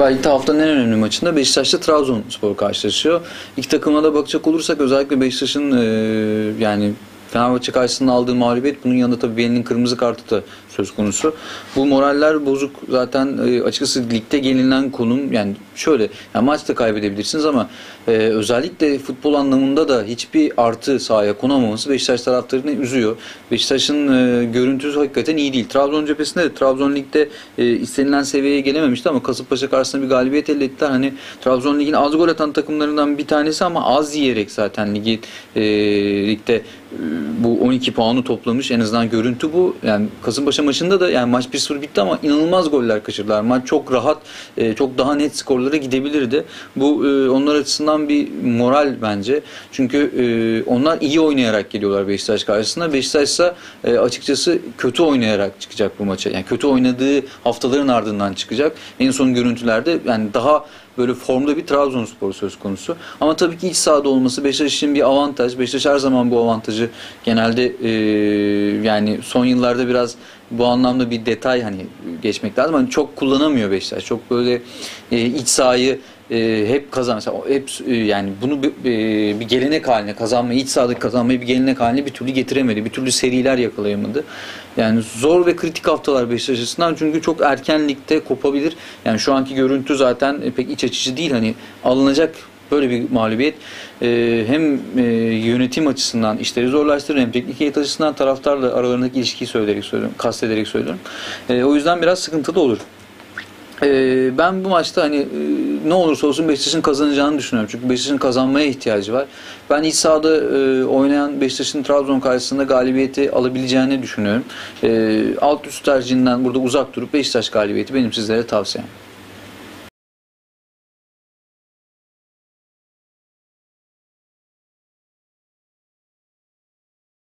Belki de haftanın en önemli maçında Beşiktaş'ta Trabzonspor karşılaşıyor. İki takıma da bakacak olursak özellikle Beşiktaş'ın e, yani Fenerbahçe karşısında aldığı mağlubiyet bunun yanında tabii Veli'nin kırmızı kartı da söz konusu. Bu moraller bozuk zaten e, açıkçası ligde gelinen konum yani şöyle yani maçta kaybedebilirsiniz ama e, özellikle futbol anlamında da hiçbir artı sahaya konamaması Beşiktaş taraftarını üzüyor. Beşiktaş'ın e, görüntüsü hakikaten iyi değil. Trabzon cephesinde de Trabzon ligde e, istenilen seviyeye gelememişti ama Kasımpaşa karşısında bir galibiyet elde ettiler. Hani Trabzon ligin az gol atan takımlarından bir tanesi ama az yiyerek zaten ligi e, ligde bu 12 puanı toplamış. En azından görüntü bu. Yani Kasımpaşa maçında da yani maç 1-0 bitti ama inanılmaz goller kaçırdılar. Maç çok rahat, e, çok daha net skorlara gidebilirdi. Bu e, onlar açısından bir moral bence. Çünkü e, onlar iyi oynayarak geliyorlar Beşiktaş karşısında. Beşiktaş ise e, açıkçası kötü oynayarak çıkacak bu maça. Yani kötü oynadığı haftaların ardından çıkacak. En son görüntülerde yani daha böyle formda bir Trabzonspor söz konusu. Ama tabii ki iç sahada olması Beşiktaş için bir avantaj. Beşiktaş her zaman bu avantajı genelde e, yani son yıllarda biraz bu anlamda bir detay hani geçmek lazım. Hani çok kullanamıyor Beşiktaş. Çok böyle e, iç sahayı e, hep kazan hep e, yani bunu bir, e, bir gelenek haline kazanmayı iç sahadaki kazanmayı bir gelenek haline bir türlü getiremedi. Bir türlü seriler yakalayamadı. Yani zor ve kritik haftalar Beşiktaş açısından çünkü çok erken ligde kopabilir. Yani şu anki görüntü zaten pek iç açıcı değil. Hani alınacak böyle bir mağlubiyet e, hem e, yönetim açısından işleri zorlaştırır hem teknik heyet açısından taraftarla aralarındaki ilişkiyi söyleyerek söylüyorum, kastederek söylüyorum. E, o yüzden biraz sıkıntılı olur. Ee, ben bu maçta hani e, ne olursa olsun Beşiktaş'ın kazanacağını düşünüyorum. Çünkü Beşiktaş'ın kazanmaya ihtiyacı var. Ben iç sahada e, oynayan Beşiktaş'ın Trabzon karşısında galibiyeti alabileceğini düşünüyorum. E, alt üst tercihinden burada uzak durup Beşiktaş galibiyeti benim sizlere tavsiyem.